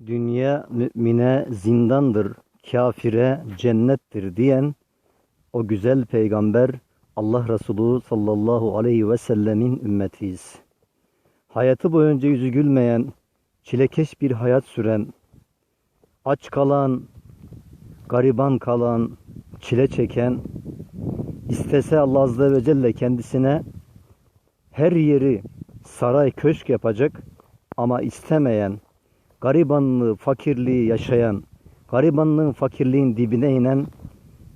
Dünya mümine zindandır, kafire cennettir diyen o güzel peygamber Allah Resulü sallallahu aleyhi ve sellemin ümmetiyiz. Hayatı boyunca yüzü gülmeyen, çilekeş bir hayat süren, aç kalan, gariban kalan, çile çeken, istese Allah Azze ve Celle kendisine her yeri saray köşk yapacak ama istemeyen, garibanlığı, fakirliği yaşayan, garibanlığın, fakirliğin dibine inen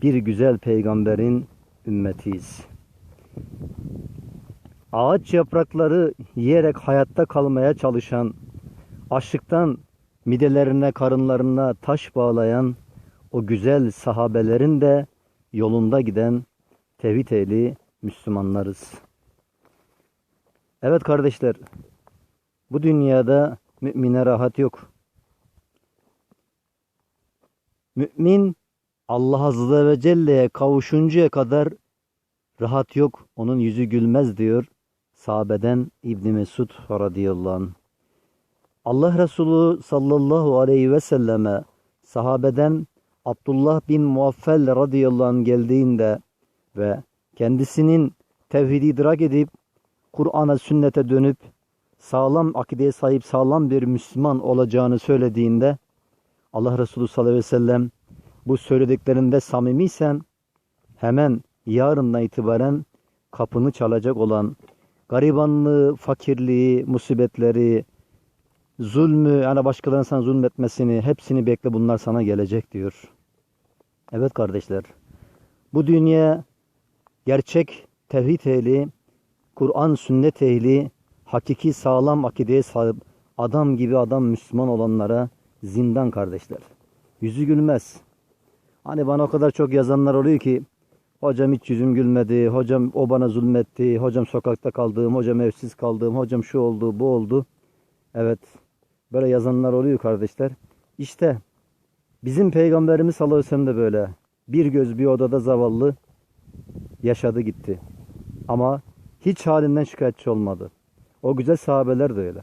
bir güzel peygamberin ümmetiyiz. Ağaç yaprakları yiyerek hayatta kalmaya çalışan, açlıktan midelerine, karınlarına taş bağlayan o güzel sahabelerin de yolunda giden tevhid ehli Müslümanlarız. Evet kardeşler, bu dünyada mümine rahat yok. Mümin Allah Azze ve Celle'ye kavuşuncaya kadar rahat yok. Onun yüzü gülmez diyor sahabeden İbn Mesud radıyallahu anh. Allah Resulü sallallahu aleyhi ve selleme sahabeden Abdullah bin Muaffel radıyallahu anh geldiğinde ve kendisinin tevhidi idrak edip Kur'an'a sünnete dönüp sağlam akideye sahip sağlam bir Müslüman olacağını söylediğinde Allah Resulü sallallahu aleyhi ve sellem bu söylediklerinde samimiysen hemen yarından itibaren kapını çalacak olan garibanlığı, fakirliği, musibetleri, zulmü, yani başkalarının sana zulmetmesini hepsini bekle bunlar sana gelecek diyor. Evet kardeşler. Bu dünya gerçek tevhid ehli, Kur'an sünnet ehli, hakiki sağlam akideye sahip adam gibi adam Müslüman olanlara zindan kardeşler. Yüzü gülmez. Hani bana o kadar çok yazanlar oluyor ki hocam hiç yüzüm gülmedi, hocam o bana zulmetti, hocam sokakta kaldığım, hocam evsiz kaldığım, hocam şu oldu, bu oldu. Evet böyle yazanlar oluyor kardeşler. İşte bizim peygamberimiz sallallahu aleyhi de böyle. Bir göz bir odada zavallı yaşadı gitti. Ama hiç halinden şikayetçi olmadı. O güzel sahabeler de öyle.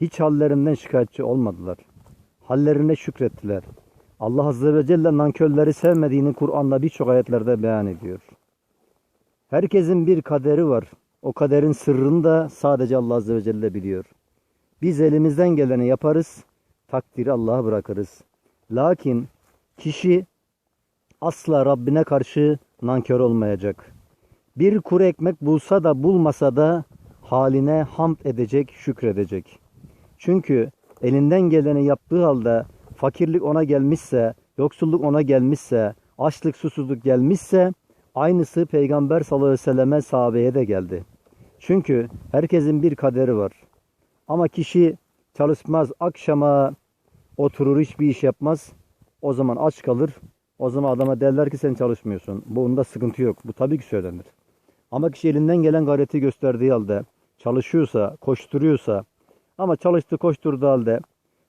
Hiç hallerinden şikayetçi olmadılar. Hallerine şükrettiler. Allah Azze ve Celle nankörleri sevmediğini Kur'an'da birçok ayetlerde beyan ediyor. Herkesin bir kaderi var. O kaderin sırrını da sadece Allah Azze ve Celle biliyor. Biz elimizden geleni yaparız, takdiri Allah'a bırakırız. Lakin kişi asla Rabbine karşı nankör olmayacak. Bir kuru ekmek bulsa da bulmasa da haline hamd edecek, şükredecek. Çünkü elinden geleni yaptığı halde fakirlik ona gelmişse, yoksulluk ona gelmişse, açlık, susuzluk gelmişse aynısı Peygamber sallallahu aleyhi ve selleme sahabeye de geldi. Çünkü herkesin bir kaderi var. Ama kişi çalışmaz, akşama oturur, hiçbir iş yapmaz. O zaman aç kalır. O zaman adama derler ki sen çalışmıyorsun. Bunda sıkıntı yok. Bu tabii ki söylenir. Ama kişi elinden gelen gayreti gösterdiği halde çalışıyorsa, koşturuyorsa ama çalıştı koşturduğu halde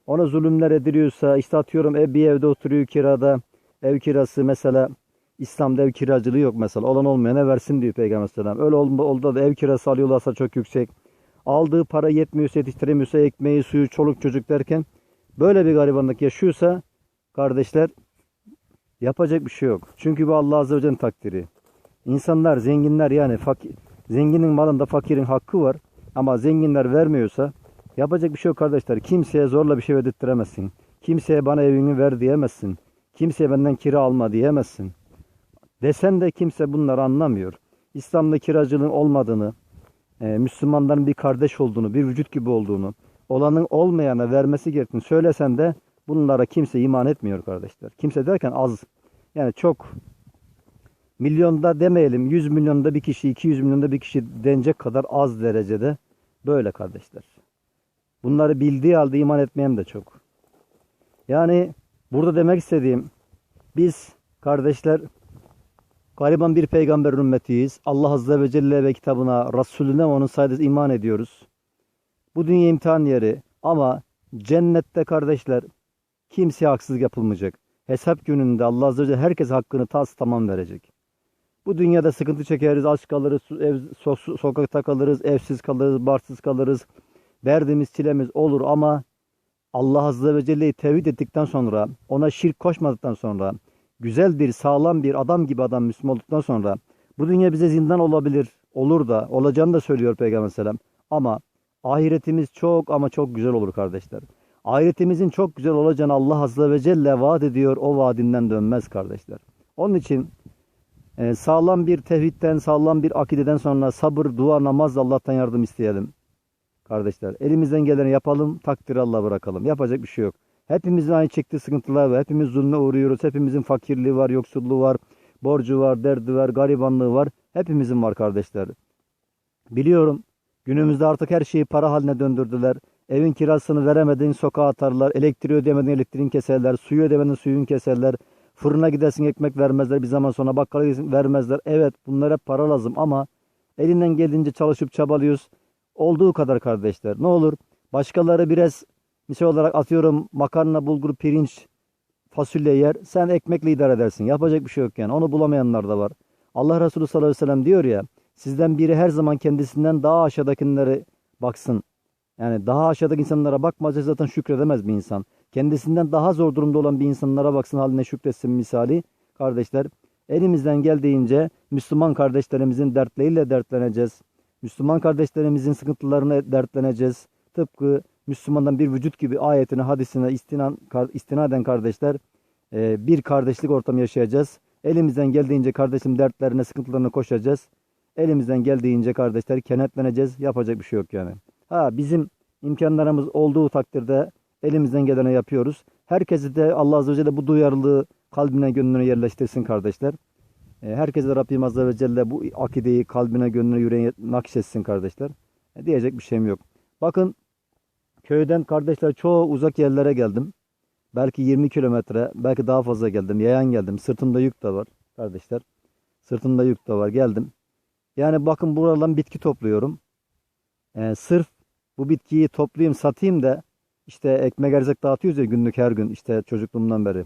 ona zulümler ediliyorsa işte atıyorum ev bir evde oturuyor kirada ev kirası mesela İslam'da ev kiracılığı yok mesela olan olmayana versin diyor Peygamber Aleyhisselam. Öyle oldu da ev kirası alıyorlarsa çok yüksek. Aldığı para yetmiyorsa yetiştiremiyorsa ekmeği suyu çoluk çocuk derken böyle bir garibanlık yaşıyorsa kardeşler yapacak bir şey yok. Çünkü bu Allah Azze ve Celle'nin takdiri. İnsanlar zenginler yani fakir, zenginin malında fakirin hakkı var ama zenginler vermiyorsa yapacak bir şey yok kardeşler. Kimseye zorla bir şey ödettiremezsin. Kimseye bana evini ver diyemezsin. Kimseye benden kira alma diyemezsin. Desen de kimse bunları anlamıyor. İslam'da kiracılığın olmadığını, e, Müslümanların bir kardeş olduğunu, bir vücut gibi olduğunu, olanın olmayana vermesi gerektiğini söylesen de bunlara kimse iman etmiyor kardeşler. Kimse derken az. Yani çok milyonda demeyelim 100 milyonda bir kişi 200 milyonda bir kişi denecek kadar az derecede böyle kardeşler. Bunları bildiği halde iman etmeyen de çok. Yani burada demek istediğim biz kardeşler gariban bir peygamber ümmetiyiz. Allah Azze ve Celle ve kitabına, Resulüne onun sayesinde iman ediyoruz. Bu dünya imtihan yeri ama cennette kardeşler kimseye haksızlık yapılmayacak. Hesap gününde Allah Azze ve Celle herkes hakkını tas tamam verecek. Bu dünyada sıkıntı çekeriz, aç kalırız, ev, so sokakta kalırız, evsiz kalırız, barsız kalırız. Derdimiz, çilemiz olur ama Allah Azze ve Celle'yi tevhid ettikten sonra, ona şirk koşmadıktan sonra, güzel bir, sağlam bir adam gibi adam Müslüman olduktan sonra, bu dünya bize zindan olabilir, olur da, olacağını da söylüyor Peygamber Selam. Ama ahiretimiz çok ama çok güzel olur kardeşler. Ahiretimizin çok güzel olacağını Allah Azze ve Celle vaat ediyor, o vaadinden dönmez kardeşler. Onun için e, sağlam bir tevhidden, sağlam bir akideden sonra sabır, dua, namazla Allah'tan yardım isteyelim. Kardeşler elimizden geleni yapalım, takdiri Allah'a bırakalım. Yapacak bir şey yok. Hepimizin aynı çektiği sıkıntılar var. Hepimiz zulme uğruyoruz. Hepimizin fakirliği var, yoksulluğu var, borcu var, derdi var, garibanlığı var. Hepimizin var kardeşler. Biliyorum günümüzde artık her şeyi para haline döndürdüler. Evin kirasını veremedin sokağa atarlar. Elektriği ödemedin elektriğini keserler. Suyu ödemedin suyun keserler. Fırına gidersin ekmek vermezler. Bir zaman sonra bakkala gidersin vermezler. Evet bunlara para lazım ama elinden geldiğince çalışıp çabalıyoruz. Olduğu kadar kardeşler. Ne olur başkaları biraz misal olarak atıyorum makarna, bulgur, pirinç, fasulye yer. Sen ekmekle idare edersin. Yapacak bir şey yok yani. Onu bulamayanlar da var. Allah Resulü sallallahu aleyhi ve sellem diyor ya sizden biri her zaman kendisinden daha aşağıdakilere baksın. Yani daha aşağıdaki insanlara bakmazsa zaten şükredemez bir insan. Kendisinden daha zor durumda olan bir insanlara baksın haline şükretsin misali. Kardeşler elimizden geldiğince Müslüman kardeşlerimizin dertleriyle dertleneceğiz. Müslüman kardeşlerimizin sıkıntılarını dertleneceğiz. Tıpkı Müslümandan bir vücut gibi ayetine, hadisine istinan, istinaden kardeşler e, bir kardeşlik ortamı yaşayacağız. Elimizden geldiğince kardeşim dertlerine, sıkıntılarına koşacağız. Elimizden geldiğince kardeşler kenetleneceğiz. Yapacak bir şey yok yani. Ha bizim imkanlarımız olduğu takdirde elimizden geleni yapıyoruz. Herkesi de Allah Azze ve Celle bu duyarlılığı kalbine gönlüne yerleştirsin kardeşler. E, Herkese de Rabbim Azze ve Celle bu akideyi kalbine gönlüne yüreğine nakşetsin kardeşler. E, Diyecek bir şeyim yok. Bakın köyden kardeşler çoğu uzak yerlere geldim. Belki 20 kilometre, belki daha fazla geldim. Yayan geldim. Sırtımda yük de var kardeşler. Sırtımda yük de var. Geldim. Yani bakın buradan bitki topluyorum. Ee, sırf bu bitkiyi toplayayım, satayım da işte ekmek erzak dağıtıyoruz ya günlük her gün işte çocukluğumdan beri.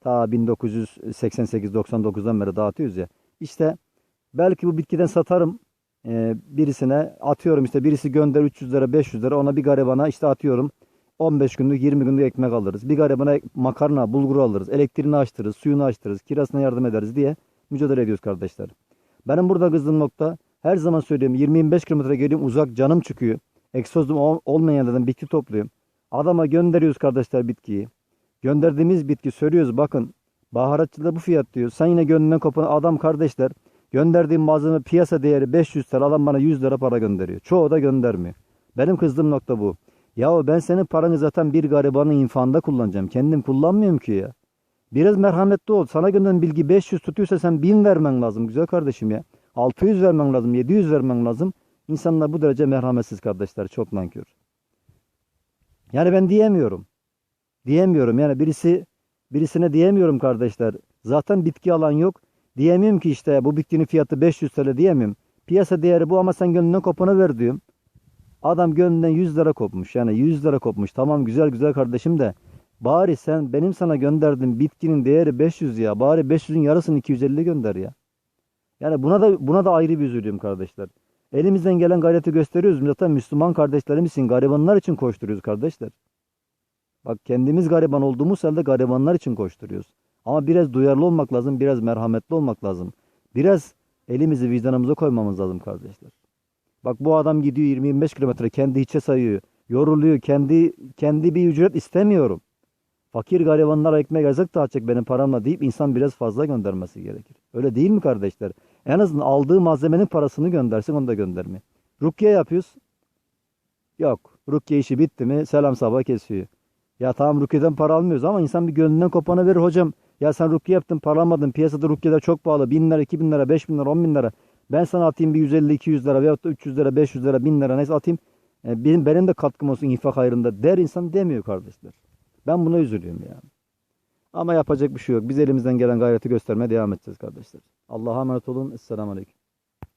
Ta 1988-99'dan beri dağıtıyoruz ya. İşte belki bu bitkiden satarım e, birisine atıyorum işte birisi gönder 300 lira 500 lira ona bir garibana işte atıyorum 15 günlük 20 günlük ekmek alırız. Bir garibana makarna bulgur alırız. Elektriğini açtırırız, suyunu açtırırız, kirasına yardım ederiz diye mücadele ediyoruz kardeşler. Benim burada kızdığım nokta her zaman söylüyorum 20-25 kilometre geliyorum uzak canım çıkıyor. Egzozum ol- olmayan yerden bitki topluyorum. Adama gönderiyoruz kardeşler bitkiyi. Gönderdiğimiz bitki söylüyoruz bakın baharatçıda bu fiyat diyor. Sen yine gönlünden kopan adam kardeşler gönderdiğim malzeme piyasa değeri 500 TL adam bana 100 lira para gönderiyor. Çoğu da göndermiyor. Benim kızdığım nokta bu. Yahu ben senin paranı zaten bir garibanın infanda kullanacağım. Kendim kullanmıyorum ki ya. Biraz merhametli ol. Sana gönderen bilgi 500 tutuyorsa sen 1000 vermen lazım güzel kardeşim ya. 600 vermen lazım, 700 vermen lazım. İnsanlar bu derece merhametsiz kardeşler. Çok nankör. Yani ben diyemiyorum. Diyemiyorum. Yani birisi birisine diyemiyorum kardeşler. Zaten bitki alan yok. Diyemiyorum ki işte bu bitkinin fiyatı 500 TL diyemiyorum. Piyasa değeri bu ama sen gönlünden kopana ver diyorum. Adam gönlünden 100 lira kopmuş. Yani 100 lira kopmuş. Tamam güzel güzel kardeşim de bari sen benim sana gönderdiğim bitkinin değeri 500 ya. Bari 500'ün yarısını 250 gönder ya. Yani buna da buna da ayrı bir üzülüyorum kardeşler. Elimizden gelen gayreti gösteriyoruz. Zaten Müslüman kardeşlerimiz için, garibanlar için koşturuyoruz kardeşler. Bak kendimiz gariban olduğumuz halde garibanlar için koşturuyoruz. Ama biraz duyarlı olmak lazım, biraz merhametli olmak lazım. Biraz elimizi vicdanımıza koymamız lazım kardeşler. Bak bu adam gidiyor 20-25 kilometre kendi hiçe sayıyor. Yoruluyor. Kendi kendi bir ücret istemiyorum. Fakir garibanlara ekmek erzak dağıtacak benim paramla deyip insan biraz fazla göndermesi gerekir. Öyle değil mi kardeşler? En azından aldığı malzemenin parasını göndersin onu da gönderme. Rukiye yapıyoruz. Yok. Rukiye işi bitti mi selam sabah kesiyor. Ya tamam Rukiye'den para almıyoruz ama insan bir gönlünden kopana verir hocam. Ya sen Rukiye yaptın para almadın. Piyasada Rukiye'ler çok pahalı. 1000 lira, 2000 lira, 5000 lira, 10 bin lira. Ben sana atayım bir 150-200 lira veyahut da 300 lira, 500 lira, 1000 lira neyse atayım. E, benim, benim de katkım olsun infak hayrında der insan demiyor kardeşler. Ben buna üzülüyorum yani. Ama yapacak bir şey yok. Biz elimizden gelen gayreti göstermeye devam edeceğiz kardeşler. Allah'a emanet olun. Esselamu Aleyküm.